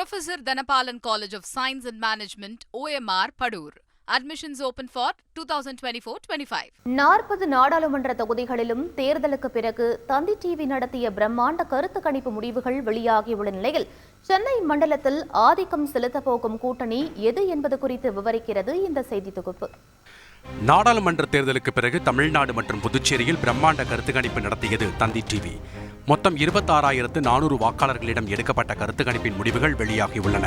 Professor Dhanapalan College of Science and Management, OMR, Padur. Admissions open for 2024-25. நாற்பது நாடாளுமன்ற தொகுதிகளிலும் தேர்தலுக்கு பிறகு தந்தி டிவி நடத்திய பிரம்மாண்ட கருத்து கணிப்பு முடிவுகள் வெளியாகியுள்ள நிலையில் சென்னை மண்டலத்தில் ஆதிக்கம் செலுத்தப் போகும் கூட்டணி எது என்பது குறித்து விவரிக்கிறது இந்த செய்தி தொகுப்பு நாடாளுமன்ற தேர்தலுக்கு பிறகு தமிழ்நாடு மற்றும் புதுச்சேரியில் பிரம்மாண்ட கருத்து கணிப்பு நடத்தியது தந்தி டிவி மொத்தம் இருபத்தாறாயிரத்து நானூறு வாக்காளர்களிடம் எடுக்கப்பட்ட கருத்து கணிப்பின் முடிவுகள் வெளியாகியுள்ளன.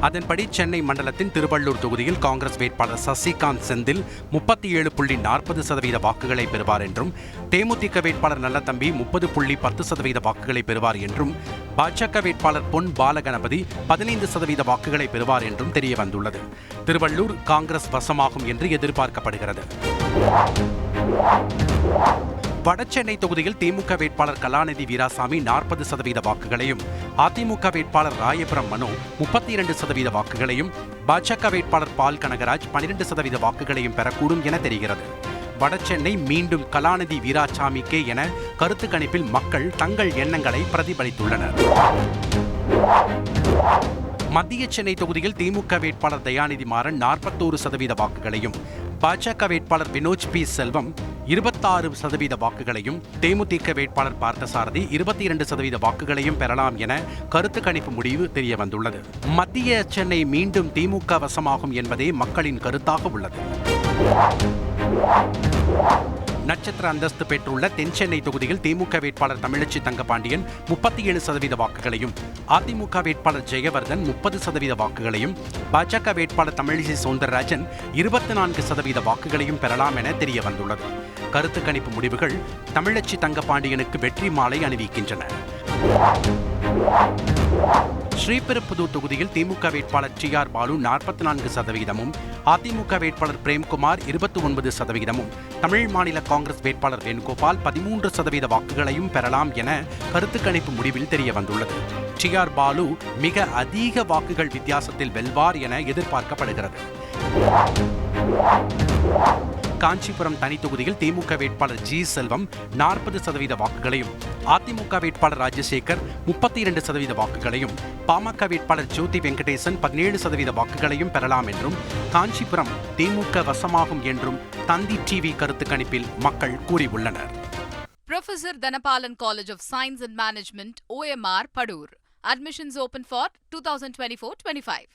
அதன்படி சென்னை மண்டலத்தின் திருவள்ளூர் தொகுதியில் காங்கிரஸ் வேட்பாளர் சசிகாந்த் செந்தில் முப்பத்தி ஏழு புள்ளி நாற்பது சதவீத வாக்குகளை பெறுவார் என்றும் தேமுதிக வேட்பாளர் நல்லதம்பி முப்பது புள்ளி பத்து சதவீத வாக்குகளை பெறுவார் என்றும் பாஜக வேட்பாளர் பொன் பாலகணபதி பதினைந்து சதவீத வாக்குகளை பெறுவார் என்றும் தெரிய வந்துள்ளது திருவள்ளூர் காங்கிரஸ் வசமாகும் என்று எதிர்பார்க்கப்படுகிறது. வடசென்னை தொகுதியில் திமுக வேட்பாளர் கலாநிதி வீராசாமி நாற்பது சதவீத வாக்குகளையும் அதிமுக வேட்பாளர் ராயபுரம் மனோ முப்பத்தி இரண்டு சதவீத வாக்குகளையும் பாஜக வேட்பாளர் பால் கனகராஜ் பனிரெண்டு சதவீத வாக்குகளையும் பெறக்கூடும் என தெரிகிறது. வடசென்னை மீண்டும் கலாநிதி வீராசாமிக்கே என கருத்து கணிப்பில் மக்கள் தங்கள் எண்ணங்களை பிரதிபலித்துள்ளனர். மத்திய சென்னை தொகுதியில் திமுக வேட்பாளர் தயாநிதி மாறன் நாற்பத்தோரு சதவீத வாக்குகளையும் பாஜக வேட்பாளர் வினோஜ் பி. செல்வம் இருபத்தாறு சதவீத வாக்குகளையும் தேமுதிக வேட்பாளர் பார்த்தசாரதி இருபத்தி இரண்டு சதவீத வாக்குகளையும் பெறலாம் என கருத்து கணிப்பு முடிவு தெரிய வந்துள்ளது மத்திய சென்னை மீண்டும் திமுக வசமாகும் என்பதே மக்களின் கருத்தாக உள்ளது. நட்சத்திர அந்தஸ்து பெற்றுள்ள தென் சென்னை தொகுதியில் திமுக வேட்பாளர் தமிழச்சி தங்கபாண்டியன் முப்பத்தி ஏழு சதவீத வாக்குகளையும் அதிமுக வேட்பாளர் ஜெயவர்தன் முப்பது சதவீத வாக்குகளையும் பாஜக வேட்பாளர் தமிழிசை சவுந்தரராஜன் இருபத்தி நான்கு சதவீத வாக்குகளையும் பெறலாம் என தெரிய வந்துள்ளது கருத்து கணிப்பு முடிவுகள் தமிழச்சி தங்கபாண்டியனுக்கு வெற்றி மாலை அணிவிக்கின்றன. ஸ்ரீபெரும்புதூர் தொகுதியில் திமுக வேட்பாளர் டி ஆர் பாலு நாற்பத்தி நான்கு சதவீதமும் அதிமுக வேட்பாளர் பிரேம்குமார் இருபத்தி ஒன்பது சதவீதமும் தமிழ் மாநில காங்கிரஸ் வேட்பாளர் வேணுகோபால் பதிமூன்று சதவீத வாக்குகளையும் பெறலாம் என கருத்து கணிப்பு முடிவில் தெரிய வந்துள்ளது டி ஆர் பாலு மிக அதிக வாக்குகள் வித்தியாசத்தில் வெல்வார் என எதிர்பார்க்கப்படுகிறது. காஞ்சிபுரம் தனி தொகுதியில் திமுக வேட்பாளர் ஜி செல்வம் நாற்பது சதவீத வாக்குகளையும் அதிமுக வேட்பாளர் ராஜசேகர் முப்பத்தி இரண்டு சதவீத வாக்குகளையும் பாமக வேட்பாளர் ஜோதி வெங்கடேசன் பதினேழு சதவீத வாக்குகளையும் பெறலாம் என்றும் காஞ்சிபுரம் திமுக வசமாகும் என்றும் தந்தி டிவி கருத்து கணிப்பில் மக்கள் கூறியுள்ளனர் professor Dhanabalan college of science and management OMR Padur admissions Management, for two Admissions open for 2024-25.